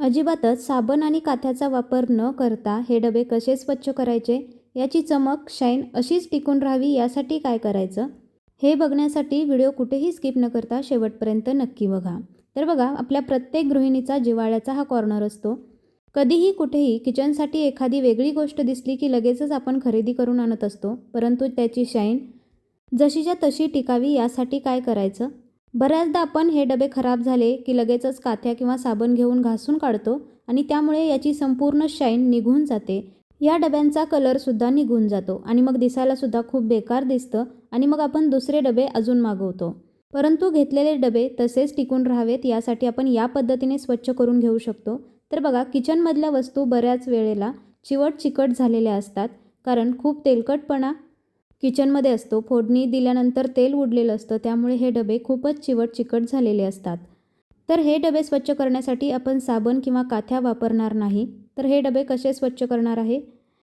अजिबातच साबण आणि काथ्याचा वापर न करता हे डबे कसे स्वच्छ करायचे याची चमक शाईन अशीच टिकून राहावी यासाठी काय करायचं? हे बघण्यासाठी व्हिडिओ कुठेही स्किप न करता शेवटपर्यंत नक्की बघा. तर बघा आपल्या प्रत्येक गृहिणीचा जिव्हाळ्याचा हा कॉर्नर असतो. कधीही कुठेही किचनसाठी एखादी वेगळी गोष्ट दिसली की लगेचच आपण खरेदी करून आणत असतो परंतु त्याची शाईन जशीच्या तशी टिकावी यासाठी काय करायचं? बऱ्याचदा आपण हे डबे खराब झाले की लगेचच काथ्या किंवा साबण घेऊन घासून काढतो आणि त्यामुळे याची संपूर्ण शाईन निघून जाते. या डब्यांचा कलरसुद्धा निघून जातो आणि मग दिसायलासुद्धा खूप बेकार दिसतं आणि मग आपण दुसरे डबे अजून मागवतो. परंतु घेतलेले डबे तसेच टिकून राहावेत यासाठी आपण या पद्धतीने स्वच्छ करून घेऊ शकतो. तर बघा किचनमधल्या वस्तू बऱ्याच वेळेला चिवट चिकट झालेल्या असतात कारण खूप तेलकटपणा किचनमध्ये असतो. फोडणी दिल्यानंतर तेल उडलेलं असतं. त्यामुळे हे डबे खूपच चिवट चिकट झालेले असतात. तर हे डबे स्वच्छ करण्यासाठी आपण साबण किंवा काथ्या वापरणार नाही. तर हे डबे कसे स्वच्छ करणार आहे?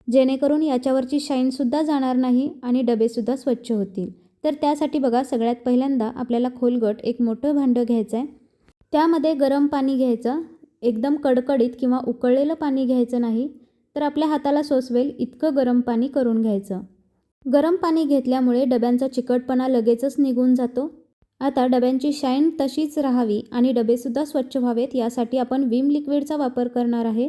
जेणेकरून याच्यावरची शाईनसुद्धा जाणार नाही आणि डबेसुद्धा स्वच्छ होतील. तर त्यासाठी बघा सगळ्यात पहिल्यांदा आपल्याला खोलगट एक मोठं भांडं घ्यायचं आहे त्यामध्ये गरम पाणी घ्यायचं. एकदम कडकडीत किंवा उकळलेलं पाणी घ्यायचं नाही. तर आपल्या हाताला सोसवेल इतकं गरम पाणी करून घ्यायचं. गरम पाणी घेतल्यामुळे डब्यांचा चिकटपणा लगेचच निघून जातो. आता डब्यांची शाईन तशीच राहावी आणि डबेसुद्धा स्वच्छ व्हावेत यासाठी आपण विम लिक्विडचा वापर करणार आहे.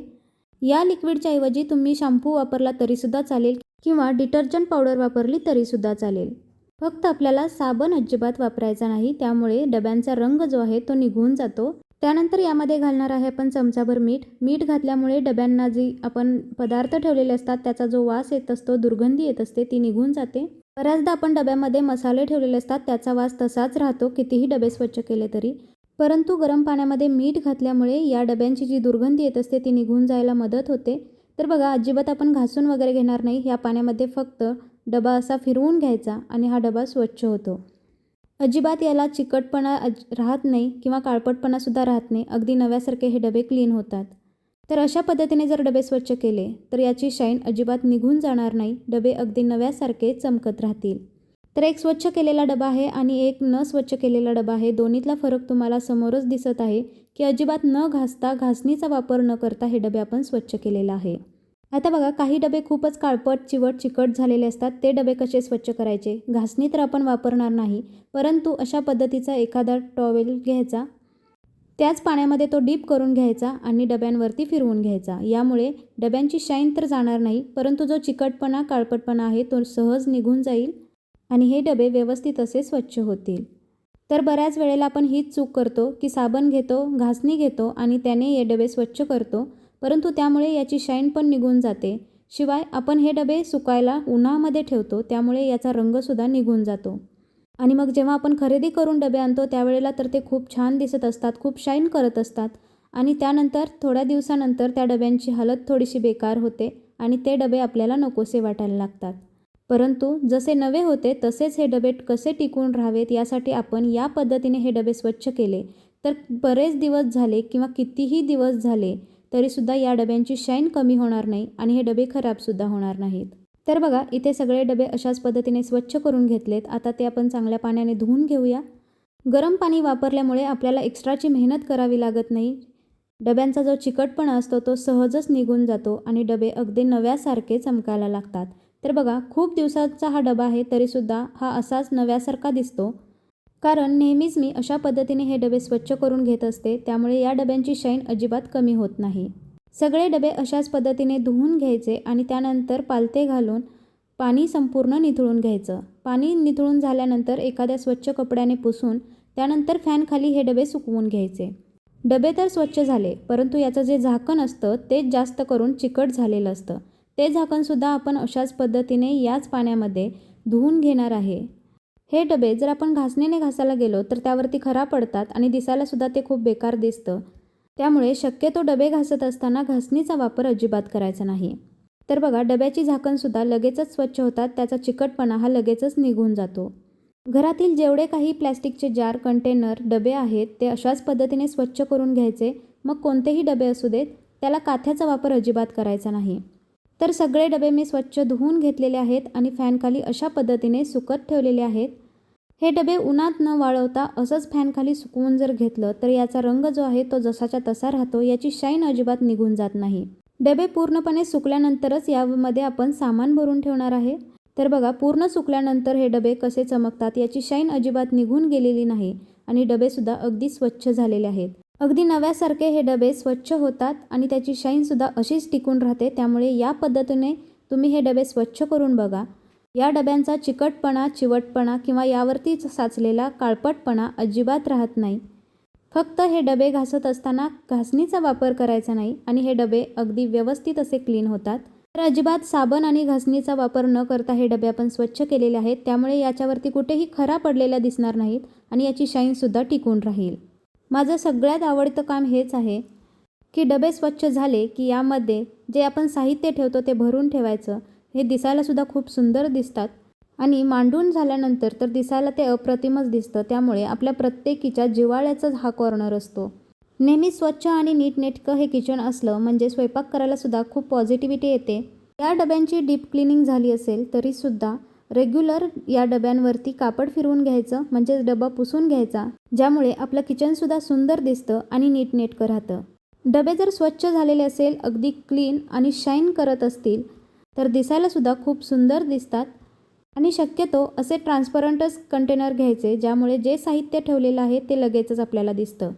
या लिक्विडच्या ऐवजी तुम्ही शॅम्पू वापरला तरीसुद्धा चालेल किंवा डिटर्जंट पावडर वापरली तरीसुद्धा चालेल. फक्त आपल्याला साबण अजिबात वापरायचा नाही त्यामुळे डब्यांचा रंग जो आहे तो निघून जातो. त्यानंतर यामध्ये घालणार आहे आपण चमचाभर मीठ. मीठ घातल्यामुळे डब्यांना जी आपण पदार्थ ठेवलेले असतात त्याचा जो वास येत असतो दुर्गंधी येत असते ती निघून जाते. बऱ्याचदा आपण डब्यामध्ये मसाले ठेवलेले असतात त्याचा वास तसाच राहतो कितीही डबे स्वच्छ केले तरी. परंतु गरम पाण्यामध्ये मीठ घातल्यामुळे या डब्यांची जी दुर्गंधी येत असते ती निघून जायला मदत होते. तर बघा अजिबात आपण घासून वगैरे घेणार नाही. ह्या पाण्यामध्ये फक्त डबा असा फिरवून घ्यायचा आणि हा डबा स्वच्छ होतो. अजिबात याला चिकटपणा अज राहत नाही किंवा काळपटपणासुद्धा राहत नाही. अगदी नव्यासारखे हे डबे क्लीन होतात. तर अशा पद्धतीने जर डबे स्वच्छ केले तर याची शाईन अजिबात निघून जाणार नाही. डबे अगदी नव्यासारखे चमकत राहतील. तर एक स्वच्छ केलेला डबा आहे आणि एक न स्वच्छ केलेला डबा आहे. दोन्हीतला फरक तुम्हाला समोरच दिसत आहे की अजिबात न घासता घासणीचा वापर न करता हे डबे आपण स्वच्छ केलेला आहे. आता बघा काही डबे खूपच काळपट चिवट चिकट झालेले असतात. ते डबे कसे स्वच्छ करायचे? घासणी तर आपण वापरणार नाही परंतु अशा पद्धतीचा एखादा टॉवेल घ्यायचा. त्याच पाण्यामध्ये तो डीप करून घ्यायचा आणि डब्यांवरती फिरवून घ्यायचा. यामुळे डब्यांची शाईन तर जाणार नाही परंतु जो चिकटपणा काळपटपणा आहे तो सहज निघून जाईल आणि हे डबे व्यवस्थित असे स्वच्छ होतील. तर बऱ्याच वेळेला आपण हीच चूक करतो की साबण घेतो घासणी घेतो आणि त्याने हे डबे स्वच्छ करतो. परंतु त्यामुळे याची शाईन पण निघून जाते. शिवाय आपण हे डबे सुकायला उन्हामध्ये ठेवतो त्यामुळे याचा रंगसुद्धा निघून जातो. आणि मग जेव्हा आपण खरेदी करून डबे आणतो त्यावेळेला तर ते खूप छान दिसत असतात खूप शाईन करत असतात. आणि त्यानंतर थोड्या दिवसानंतर त्या डब्यांची हालत थोडीशी बेकार होते आणि ते डबे आपल्याला नकोसे वाटायला लागतात. परंतु जसे नवे होते तसेच हे डबे कसे टिकून राहावेत यासाठी आपण या पद्धतीने हे डबे स्वच्छ केले. तर बरेच दिवस झाले किंवा कितीही दिवस झाले तरीसुद्धा या डब्यांची शाईन कमी होणार नाही आणि हे डबे खराबसुद्धा होणार नाहीत. तर बघा इथे सगळे डबे अशाच पद्धतीने स्वच्छ करून घेतलेत. आता ते आपण चांगल्या पाण्याने धुवून घेऊया. गरम पाणी वापरल्यामुळे आपल्याला एक्स्ट्राची मेहनत करावी लागत नाही. डब्यांचा जो चिकटपणा असतो तो सहजच निघून जातो आणि डबे अगदी नव्यासारखे चमकायला लागतात. तर बघा खूप दिवसाचा हा डबा आहे तरीसुद्धा हा असाच नव्यासारखा दिसतो. कारण नेहमीच मी अशा पद्धतीने हे डबे स्वच्छ करून घेत असते त्यामुळे या डब्यांची शाईन अजिबात कमी होत नाही. सगळे डबे अशाच पद्धतीने धुवून घ्यायचे आणि त्यानंतर पालते घालून पाणी संपूर्ण निथळून घ्यायचं. पाणी निथळून झाल्यानंतर एखाद्या स्वच्छ कपड्याने पुसून त्यानंतर फॅनखाली हे डबे सुकवून घ्यायचे. डबे तर स्वच्छ झाले परंतु याचं जे झाकण असतं तेच जास्त करून चिकट झालेलं असतं. ते झाकणसुद्धा आपण अशाच पद्धतीने याच पाण्यामध्ये धुवून घेणार आहे. हे डबे जर आपण घासणीने घासायला गेलो तर त्यावरती खरा पडतात आणि दिसायलासुद्धा ते खूप बेकार दिसतं. त्यामुळे शक्यतो डबे घासत असताना घासणीचा वापर अजिबात करायचा नाही. तर बघा डब्याची झाकणसुद्धा लगेचच स्वच्छ होतात त्याचा चिकटपणा हा लगेचच निघून जातो. घरातील जेवढे काही प्लॅस्टिकचे जार कंटेनर डबे आहेत ते अशाच पद्धतीने स्वच्छ करून घ्यायचे. मग कोणतेही डबे असू देत त्याला काथ्याचा वापर अजिबात करायचा नाही. तर सगळे डबे मी स्वच्छ धुवून घेतलेले आहेत आणि फॅनखाली अशा पद्धतीने सुकत ठेवलेले आहेत. हे डबे उन्हात न वाळवता असंच फॅनखाली सुकवून जर घेतलं तर याचा रंग जो आहे तो जसाच्या तसा राहतो याची शाईन अजिबात निघून जात नाही. डबे पूर्णपणे सुकल्यानंतरच यामध्ये आपण सामान भरून ठेवणार आहे. तर बघा पूर्ण सुकल्यानंतर हे डबे कसे चमकतात याची शाईन अजिबात निघून गेलेली नाही आणि डबेसुद्धा अगदी स्वच्छ झालेले आहेत. अगदी नव्यासारखे हे डबे स्वच्छ होतात आणि त्याची शाईनसुद्धा अशीच टिकून राहते त्यामुळे या पद्धतीने तुम्ही हे डबे स्वच्छ करून बघा. या डब्यांचा चिकटपणा चिवटपणा किंवा यावरती साचलेला काळपटपणा अजिबात राहत नाही. फक्त हे डबे घासत असताना घासणीचा वापर करायचा नाही आणि हे डबे अगदी व्यवस्थित असे क्लीन होतात. तर अजिबात साबण आणि घासणीचा वापर न करता हे डबे आपण स्वच्छ केलेले आहेत त्यामुळे याच्यावरती कुठेही खरा पडलेल्या दिसणार नाहीत आणि याची शाईनसुद्धा टिकून राहील. माझं सगळ्यात आवडतं काम हेच आहे की डबे स्वच्छ झाले की यामध्ये जे आपण साहित्य ठेवतो ते भरून ठेवायचं. हे दिसायलासुद्धा खूप सुंदर दिसतात. आणि मांडून झाल्यानंतर तर दिसायला ते अप्रतिमच दिसतं. त्यामुळे आपल्या प्रत्येकीच्या जिवाळ्याचाच हा कॉर्नर असतो. नेहमी स्वच्छ आणि नीटनेटकं हे किचन असलं म्हणजे स्वयंपाक करायलासुद्धा खूप पॉझिटिव्हिटी येते. या डब्यांची डीप क्लिनिंग झाली असेल तरीसुद्धा रेग्युलर या डब्यांवरती कापड फिरवून घ्यायचं म्हणजेच डबा पुसून घ्यायचा ज्यामुळे आपलं किचनसुद्धा सुंदर दिसतं आणि नीटनेटकं राहतं. डबे जर स्वच्छ झालेले असेल अगदी क्लीन आणि शाईन करत असतील तर दिसायलासुद्धा खूप सुंदर दिसतात. आणि शक्यतो असे ट्रान्सपरंटच कंटेनर घ्यायचे ज्यामुळे जे साहित्य ठेवलेलं आहे ते लगेचच आपल्याला दिसतं.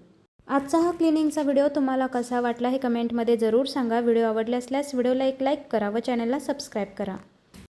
आजचा हा क्लिनिंगचा व्हिडिओ तुम्हाला कसा वाटला हे कमेंटमध्ये जरूर सांगा. व्हिडिओ आवडले असल्यास व्हिडिओला एक लाईक करा व चॅनलला सबस्क्राईब करा.